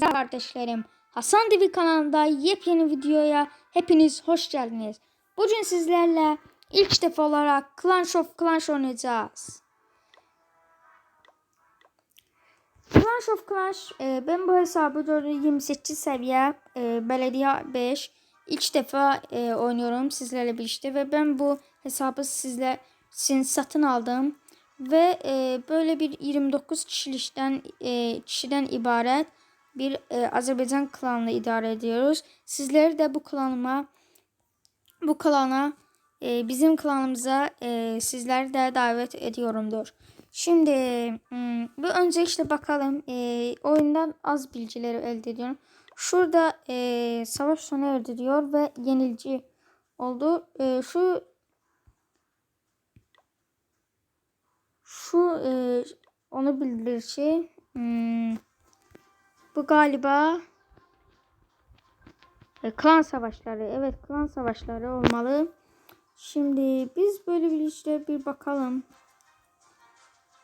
kardeşlerim. Hasan TV kanalında yepyeni videoya hepiniz hoş geldiniz. Bugün sizlerle ilk defa olarak Clash of Clans oynayacağız. Clash of Clash e, ben bu hesabı gördüğüm 28 seviye e, belediye 5 ilk defa e, oynuyorum sizlerle birlikte ve ben bu hesabı sizler için satın aldım ve e, böyle bir 29 kişilikten e, kişiden ibaret bir e, Azerbaycan klanını idare ediyoruz. Sizleri de bu klanıma bu klana e, bizim klanımıza e, sizleri de davet ediyorumdur. Şimdi hmm, bir önce işte bakalım e, oyundan az bilgileri elde ediyorum. Şurada e, savaş sona erdi diyor ve yenilci oldu. E, şu şu e, onu bildirir şey hmm, bu galiba e, klan savaşları. Evet klan savaşları olmalı. Şimdi biz böyle bir işte bir bakalım.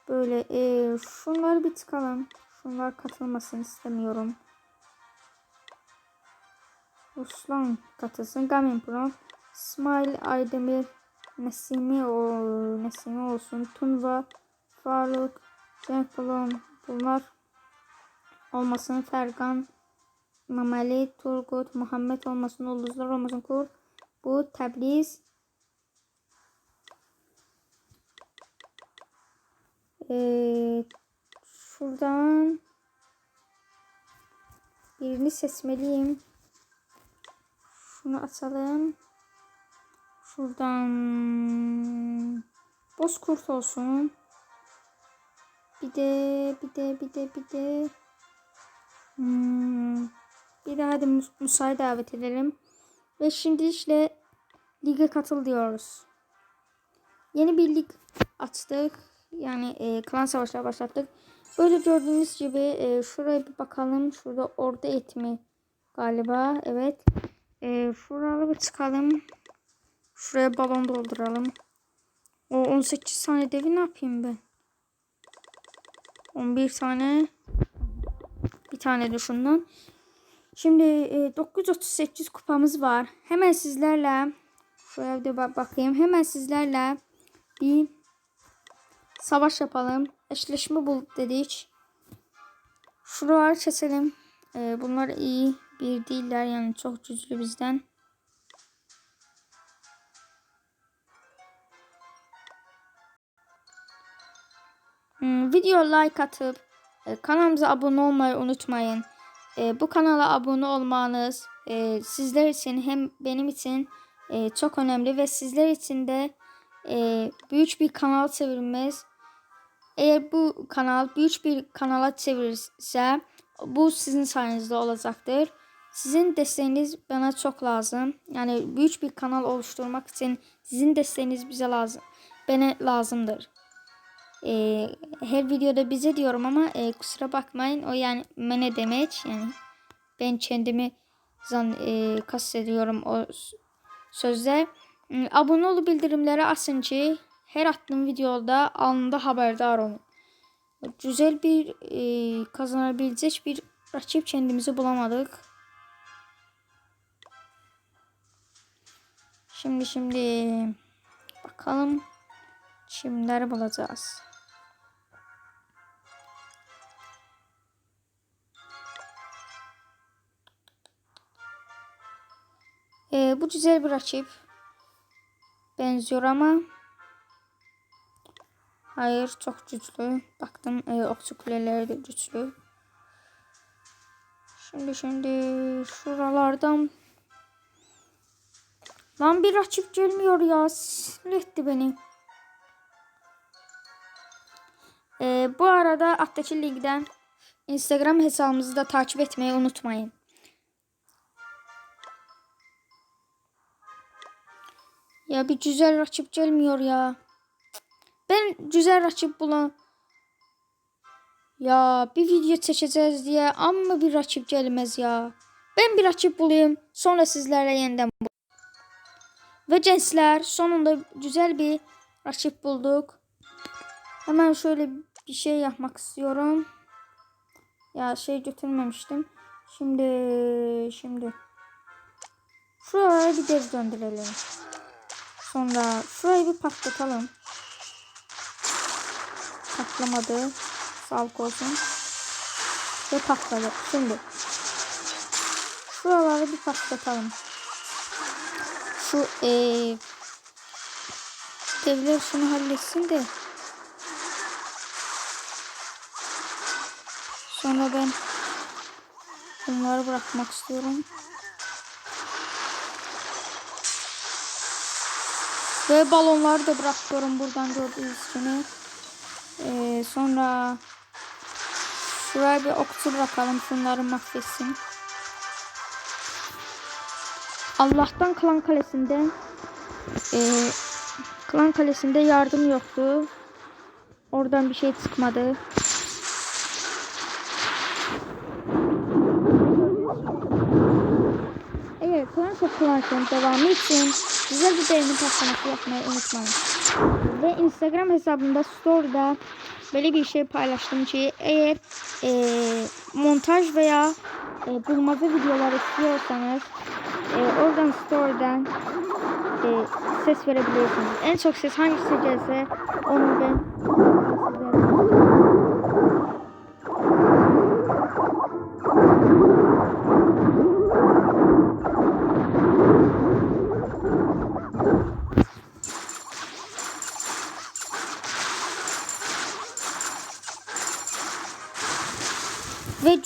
Böyle e, şunları bir tıkalım. Şunlar katılmasını istemiyorum. Ruslan katılsın. Gamin Pro. İsmail Aydemir. Nesimi o Nesimi olsun. Tunva. Faruk. Cenk. Bunlar olmasın. Fergan. Mameli. Turgut. Muhammed olmasın. Ulduzlar olmasın. Kur. Bu Təbriz. Ee, şuradan birini seçmeliyim. Şunu açalım. Şuradan Bozkurt olsun. Bir de bir de bir de bir de hmm, bir de hadi Mus- Musa'yı davet edelim. Ve şimdi işte lige katıl diyoruz. Yeni bir lig açtık. Yani e, klan savaşları başlattık. Böyle gördüğünüz gibi e, şuraya bir bakalım. Şurada orada etmi galiba. Evet. E, şuraya bir çıkalım. Şuraya balon dolduralım. O 18 tane devi ne yapayım ben? 11 tane. Bir tane de şundan. Şimdi e, 938 kupamız var. Hemen sizlerle şuraya bir bak bakayım. Hemen sizlerle bir savaş yapalım. Eşleşme bul dedik. Şuraları keselim. Ee, bunlar iyi bir değiller yani çok güçlü bizden. Hmm, video like atıp e, kanalımıza abone olmayı unutmayın. E, bu kanala abone olmanız e, sizler için hem benim için e, çok önemli ve sizler için de e, büyük bir kanal çevirmemiz eğer bu kanal büyük bir kanala çevirirse bu sizin sayenizde olacaktır. Sizin desteğiniz bana çok lazım. Yani büyük bir kanal oluşturmak için sizin desteğiniz bize lazım. Bana lazımdır. Ee, her videoda bize diyorum ama e, kusura bakmayın. O yani mene demek. Yani ben kendimi zan e, kastediyorum o sözde. Hmm, Abone olup bildirimleri açın ki her attığım videoda anında haberdar olun. Güzel bir e, kazanabilecek bir rakip kendimizi bulamadık. Şimdi şimdi bakalım kimleri bulacağız. Güzel bir rakip benziyor ama Hayır çok güçlü. Baktım e, okçu kuleleri de güçlü. Şimdi şimdi şuralardan Lan bir rakip gelmiyor ya. Sinir beni. E, bu arada Attaki Lig'den Instagram hesabımızı da takip etmeyi unutmayın. Ya bir güzel rakip gelmiyor ya. Ben güzel rakip bulan ya bir video çekeceğiz diye amma bir rakip gelmez ya. Ben bir rakip bulayım sonra sizlerle yeniden bu. Ve gençler sonunda güzel bir rakip bulduk. Hemen şöyle bir şey yapmak istiyorum. Ya şey götürmemiştim. Şimdi şimdi şuraya bir dev gönderelim. Sonra şurayı bir patlatalım. Patlamadı. Sağlık olsun. Ve patladı. Şimdi şuraları bir patlatalım. Şu eee devler şunu halletsin de sonra ben bunları bırakmak istiyorum. Ve balonları da bırakıyorum buradan gördüğünüz gibi. Ee, sonra şuraya bir okçu bırakalım şunları mahvetsin. Allah'tan Klan Kalesi'nde e, Klan Kalesi'nde yardım yoktu. Oradan bir şey çıkmadı. Eğer Klan Klan'ın devamı için güzel bir beğeni patlaması yapmayı unutmayın. Ve Instagram hesabımda story'da böyle bir şey paylaştım ki eğer e, montaj veya e, bulmaca videoları istiyorsanız e, oradan story'den e, ses verebilirsiniz. En çok ses hangisi gelse onu ben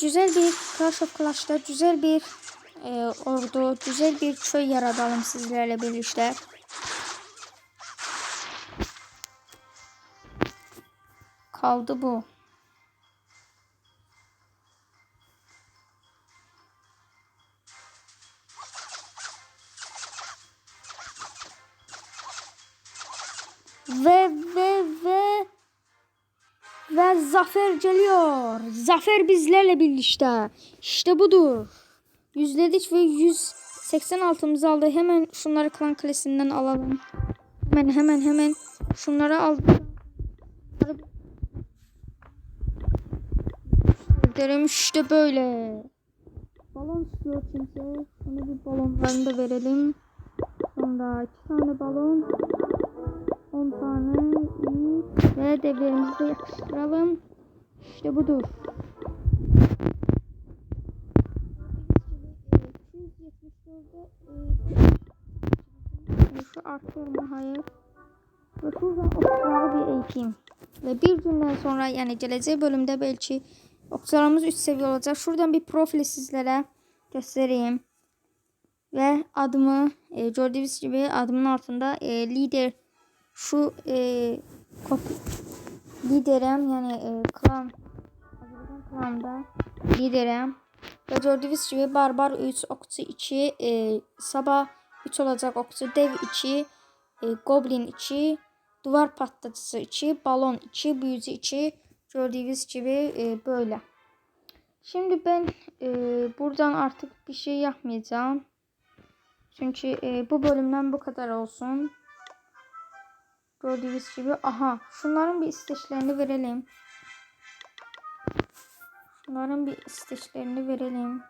güzel bir Clash of Clash'ta güzel bir e, ordu, güzel bir köy yaratalım sizlerle birlikte. Kaldı bu. Ve ve ve ve zafer geliyor. Zafer bizlerle birlikte. İşte budur. Yüzledik ve 186'mızı aldı. Hemen şunları klan kalesinden alalım. Hemen hemen hemen şunları aldım. Derim işte böyle. Balon istiyor kimse. Şunu bir balonlarını da verelim. Sonra iki tane balon. 10 tane ve devlerimizi de yakıştıralım. İşte budur. Artırma hayır. Ve şuradan okçuları bir eğiteyim. Ve bir günden sonra yani geleceği bölümde belki okçularımız 3 seviye olacak. Şuradan bir profili sizlere göstereyim. Ve adımı e, gördüğünüz gibi adımın altında e, lider şu e, kop liderim yani e, klan klanda liderim ve gördüğünüz gibi barbar 3 okçu 2 e, sabah 3 olacak okçu dev 2 e, goblin 2 duvar patlatıcısı 2 balon 2 büyücü 2 gördüğünüz gibi e, böyle şimdi ben e, buradan artık bir şey yapmayacağım çünkü e, bu bölümden bu kadar olsun Gördüğünüz gibi. Aha. Şunların bir isteçlerini verelim. Şunların bir isteçlerini verelim.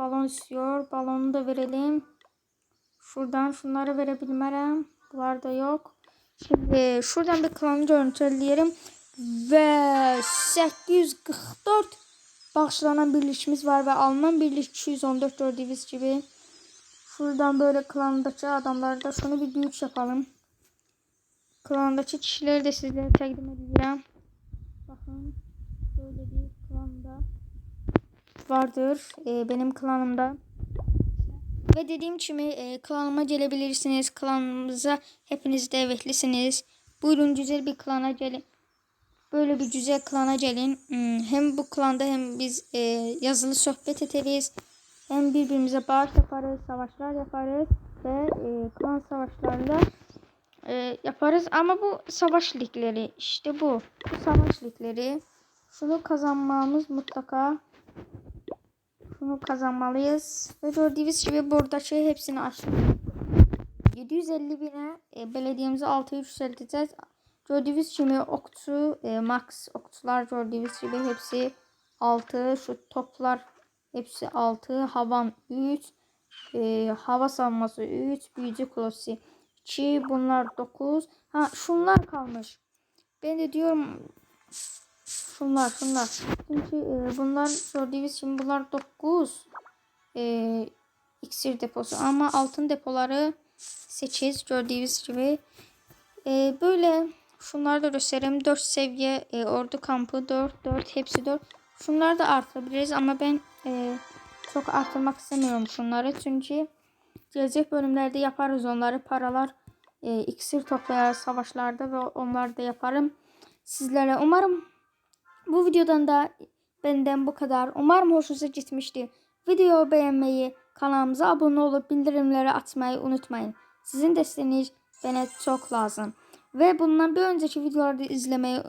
Balon istiyor. Balonu da verelim. Şuradan şunları verebilmem. Bunlar da yok. Şimdi şuradan bir klanı görüntüleyelim. Ve 844 bağışlanan birleşimiz var ve Alman birleş 214 gördüğünüz gibi. Şuradan böyle klandaki adamları da şunu bir büyük yapalım. Klandaki kişileri de sizlere takdim edeceğim. Bakın böyle bir klanda vardır. Ee, benim klanımda. Ve dediğim gibi e, klanıma gelebilirsiniz. Klanımıza hepiniz davetlisiniz. Buyurun güzel bir klana gelin. Böyle bir güzel klana gelin. Hmm, Hem bu klanda hem biz e, yazılı sohbet ederiz. Hem birbirimize bağış yaparız, savaşlar yaparız ve e, klan savaşlarında e, yaparız. Ama bu savaş ligleri işte bu. Bu savaş ligleri. Şunu kazanmamız mutlaka. Şunu kazanmalıyız. Ve gördüğünüz gibi burada şey hepsini açtık. 750 bine e, belediyemizi 6'ya yükselteceğiz. Gördüğünüz gibi okçu, e, max okçular gördüğünüz gibi hepsi 6. Şu toplar hepsi 6. Havan 3. E, hava savunması 3. Büyücü klosi 2. Bunlar 9. Ha şunlar kalmış. Ben de diyorum şunlar şunlar. Çünkü e, bunlar gördüğünüz gibi bunlar 9. E, iksir deposu ama altın depoları 8 gördüğünüz gibi. E, böyle şunları da göstereyim. 4 seviye e, ordu kampı 4 4 hepsi 4. Şunları da artabiliriz ama ben e, çok artırmak istemiyorum şunları. Çünkü gelecek bölümlerde yaparız onları. Paralar e, iksir toplayar savaşlarda ve onları da yaparım. Sizlere umarım bu videodan da benden bu kadar. Umarım hoşunuza gitmişti. Videoyu beğenmeyi, kanalımıza abone olup bildirimleri atmayı unutmayın. Sizin desteğiniz bana çok lazım. Ve bundan bir önceki videoları izlemeyi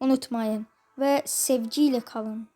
unutmayın. Ve sevgiyle kalın.